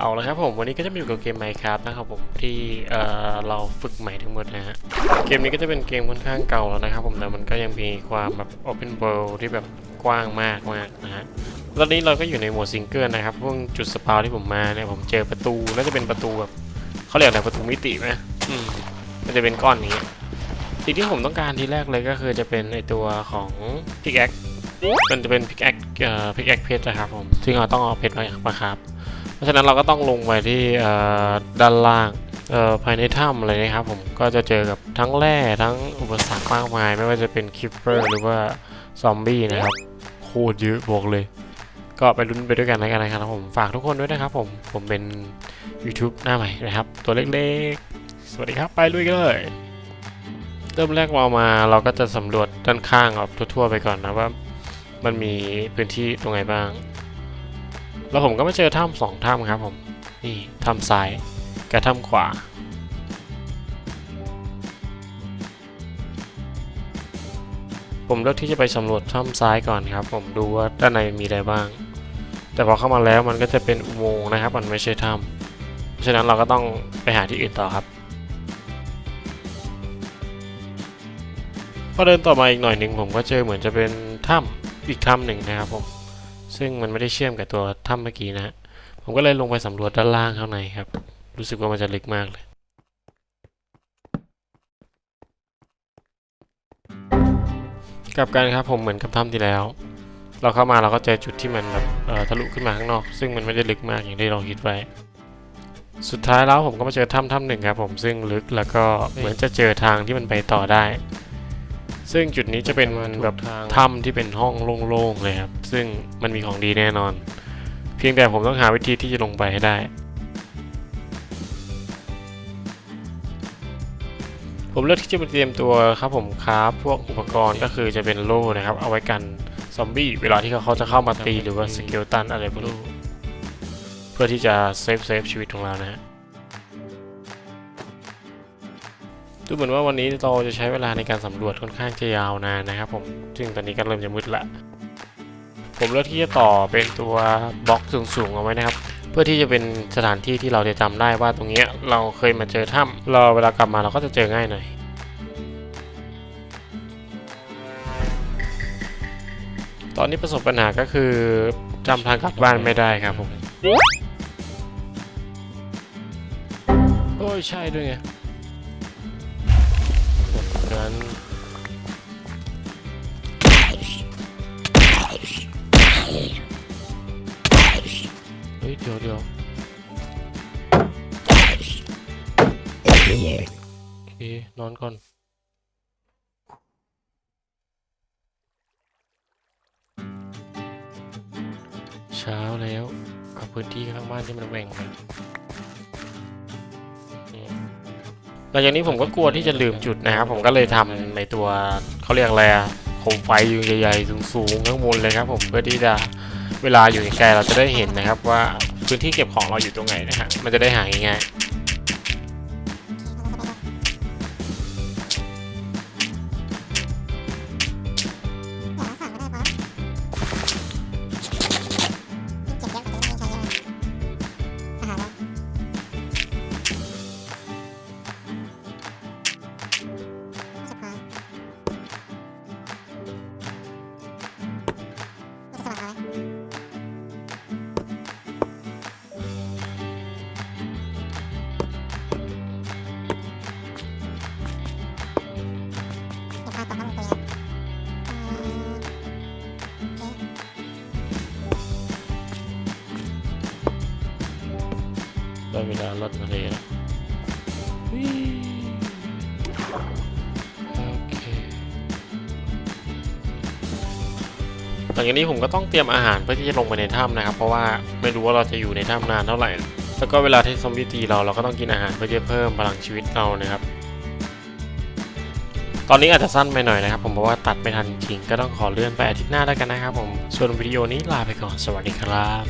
เอาละครับผมวันนี้ก็จะมาอยู่กับเกม Minecraft นะครับผมที่เอ่อเราฝึกใหม่ทั้งหมดนะฮะเกมนี้ก็จะเป็นเกมค่อนข้างเก่าแล้วนะครับผมแต่มันก็ยังมีความแบบ Open World ที่แบบกว้างมากมากนะฮะตอนนี้เราก็อยู่ในโหมดซิงเกิลนะครับพวกจุดสปาวที่ผมมาเนี่ยผมเจอประตูน่าจะเป็นประตูแบบเขาเรียกอะไรประตูมิติไหมอืมมันจะเป็นก้อนนี้สิ่งที่ผมต้องการทีแรกเลยก็คือจะเป็นไอตัวของ pickaxe มันจะเป็น pickaxe เอ่อ pickaxe เพชรนะครับผมซึ่งเราต้องเอาเพชรมาครับ ราะฉะนั้นเราก็ต้องลงไปที่ด้านล่างภายในถ้ำอะไรนะครับผมก็จะเจอกับทั้งแร่ทั้งอุปสรรคมากมาย ไม่ว่าจะเป็นคิปเปอร์หรือว่าซอมบี้นะครับโคตรเยอะบอกเลย ก็ไปลุ้นไปด้วยกันแล้วกันนะครับผมฝากทุกคนด้วยนะครับผมผมเป็น YouTube หน้าใหม่นะครับ ตัวเล็กๆ สวัสดีครับไปลุยกันเลย เริ่มแรกเรามาเราก็จะสำรวจด้านข้างแบบทั่วๆไปก่อนนะว่า มันมีพื้นที่ตรงไหนบ้าง แล้วผมก็มาเจอถ้ำสองถ้ำครับผม นี่ถ้ำซ้ายกับถ้ำขวา ผมเลือกที่จะไปสำรวจถ้ำซ้ายก่อนครับ ผมดูว่าด้านในมีอะไรบ้าง แต่พอเข้ามาแล้วมันก็จะเป็นอุโมงค์นะครับ มันไม่ใช่ถ้ำเพราะฉะนั้นเราก็ต้องไปหาที่อื่นต่อครับพอเดินต่อมาอีกหน่อยหนึ่งผมก็เจอเหมือนจะเป็นถ้ำอีกถ้ำหนึ่งนะครับผม ซึ่งมันไม่ได้เชื่อมกับตัวถ้ำเมื่อกี้นะผมก็เลยลงไปสำรวจด้านล่างข้างในครับ รู้สึกว่ามันจะลึกมากเลยกลับกันครับผมเหมือนกับถ้ำที่แล้ว เราเข้ามาเราก็เจอจุดที่มันแบบทะลุขึ้นมาข้างนอก ซึ่งมันไม่ได้ลึกมากอย่างที่เราคิดไว้ สุดท้ายแล้วผมก็มาเจอถ้ำถ้ำหนึ่งครับผมซึ่งลึกแล้วก็เหมือนจะเจอทางที่มันไปต่อได้ ซึ่งจุดนี้จะเป็นแบบถ้ำที่เป็นห้องโล่งๆเลยครับ ซึ่งมันมีของดีแน่นอน เพียงแต่ผมต้องหาวิธีที่จะลงไปให้ได้ ผมเลือกที่จะไปเตรียมตัวครับผมคราฟพวกอุปกรณ์ก็คือจะเป็นโล่นะครับ เอาไว้กันซอมบี้เวลาที่เขาจะเข้ามาตีหรือว่าสเกลตันอะไรพวกนี้เพื่อที่จะเซฟเซฟชีวิตของเรานะฮะ ดูเหมือนว่าวันนี้เราจะใช้เวลาในการสำรวจค่อนข้างจะยาวนานนะครับผมซึ่งตอนนี้ก็เริ่มจะมืดละ ผมเลือกที่จะต่อเป็นตัวบล็อกสูงๆเอาไว้นะครับ เพื่อที่จะเป็นสถานที่ที่เราจะจำได้ว่าตรงเนี้ยเราเคยมาเจอถ้ำเราเวลากลับมาเราก็จะเจอง่ายหน่อยตอนนี้ประสบปัญหาก็คือจำทางกลับบ้านไม่ได้ครับผม โอ้ยใช่ด้วยไง งั้นเฮ้ยเดี๋ยวเดี๋ยวโอเคนอนก่อนเช้าแล้วกับพื้นที่ข้างบ้านที่มันแหว่งไป หลังจากนี้ผมก็กลัวที่จะลืมจุดนะครับ ผมก็เลยทำในตัวเขาเรียกอะไรโคมไฟยืนใหญ่ๆสูงๆข้างบนเลยครับ ผมเพื่อที่จะเวลาอยู่ไกลเราจะได้เห็นนะครับ ว่าพื้นที่เก็บของเราอยู่ตรงไหนนะฮะมันจะได้หาง่ายๆ ได้เวลาลดทะเลแล้วโอเคหลังจากนี้ผมก็ต้องเตรียมอาหารเพื่อที่จะลงไปในถ้ำนะครับ เพราะว่าไม่รู้ว่าเราจะอยู่ในถ้ำนานเท่าไหร่ แล้วก็เวลาที่ซอมบี้ตีเราเราก็ต้องกินอาหารเพื่อที่จะเพิ่มพลังชีวิตเรานะครับ ตอนนี้อาจจะสั้นไปหน่อยนะครับผมเพราะว่าตัดไม่ทันจริงก็ต้องขอเลื่อนไปอาทิตย์หน้าแล้วกันนะครับผมส่วนวิดีโอนี้ลาไปก่อนสวัสดีครับ